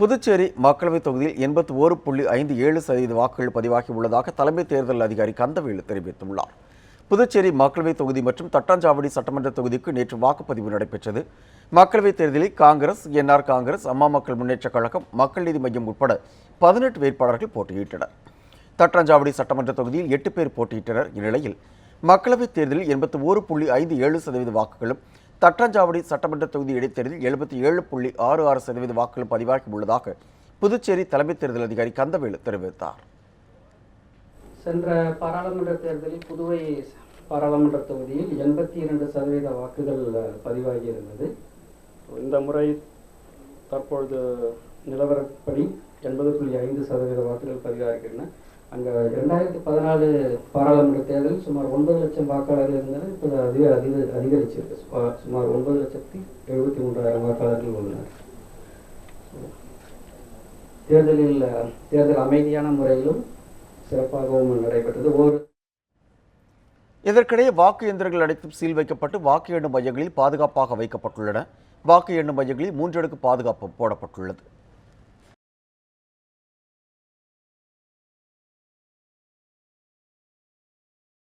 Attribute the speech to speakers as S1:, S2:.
S1: புதுச்சேரி மக்களவைத் தொகுதியில் எண்பத்தி ஓரு புள்ளி ஐந்து ஏழு சதவீத வாக்குகள் பதிவாகி உள்ளதாக தலைமை தேர்தல் அதிகாரி கந்தவேலு தெரிவித்துள்ளார். புதுச்சேரி மக்களவைத் தொகுதி மற்றும் தட்டாஞ்சாவடி சட்டமன்ற தொகுதிக்கு நேற்று வாக்குப்பதிவு நடைபெற்றது. மக்களவைத் தேர்தலில் காங்கிரஸ் என்ஆர் காங்கிரஸ் அம்மா மக்கள் முன்னேற்றக் கழகம் மக்கள் நீதி மையம் உட்பட பதினெட்டு வேட்பாளர்கள் போட்டியிட்டனர். தட்டாஞ்சாவடி சட்டமன்ற தொகுதியில் எட்டு பேர் போட்டியிட்டனர். இந்நிலையில் மக்களவைத் தேர்தலில் எண்பத்தி ஓரு புள்ளி ஐந்து ஏழு சதவீத வாக்குகளும் தட்டாஞ்சாவடி சட்டமன்ற தொகுதி இடைத்தேர்தலில் எழுபத்தி ஏழு புள்ளி ஆறு ஆறு சதவீத வாக்குகளும் பதிவாகி உள்ளதாக புதுச்சேரி தலைமை தேர்தல் அதிகாரி கந்தவேலு தெரிவித்தார்.
S2: சென்ற பாராளுமன்ற தேர்தலில் புதுவை பாராளுமன்ற தொகுதியில் எண்பத்தி இரண்டு சதவீத வாக்குகள் பதிவாகி இருந்தது இந்த முறை தற்பொழுது நிலவரப்படி எண்பது புள்ளி ஐந்து சதவீத வாக்குகள் பதிவாகின்றன அங்கே ரெண்டாயிரத்தி பதினாலு பாராளுமன்ற தேர்தலில் சுமார் ஒன்பது லட்சம் வாக்காளர்கள் இருந்தாலும் இப்போ அதிக அதிக அதிகரிச்சிருக்கு. சுமார் சுமார் ஒன்பது லட்சத்தி எழுபத்தி மூன்றாயிரம் வாக்காளர்கள் உள்ளனர். தேர்தலில் தேர்தல் அமைதியான முறையிலும் சிறப்பாகவும் நடைபெற்றது. ஒரு
S1: இதற்கிடையே வாக்கு எந்திரங்கள் அனைத்தும் சீல் வைக்கப்பட்டு வாக்கு எண்ணும் மையங்களில் பாதுகாப்பாக வைக்கப்பட்டுள்ளன. வாக்கு எண்ணும் மையங்களில் மூன்றடுக்கு பாதுகாப்பு போடப்பட்டுள்ளது.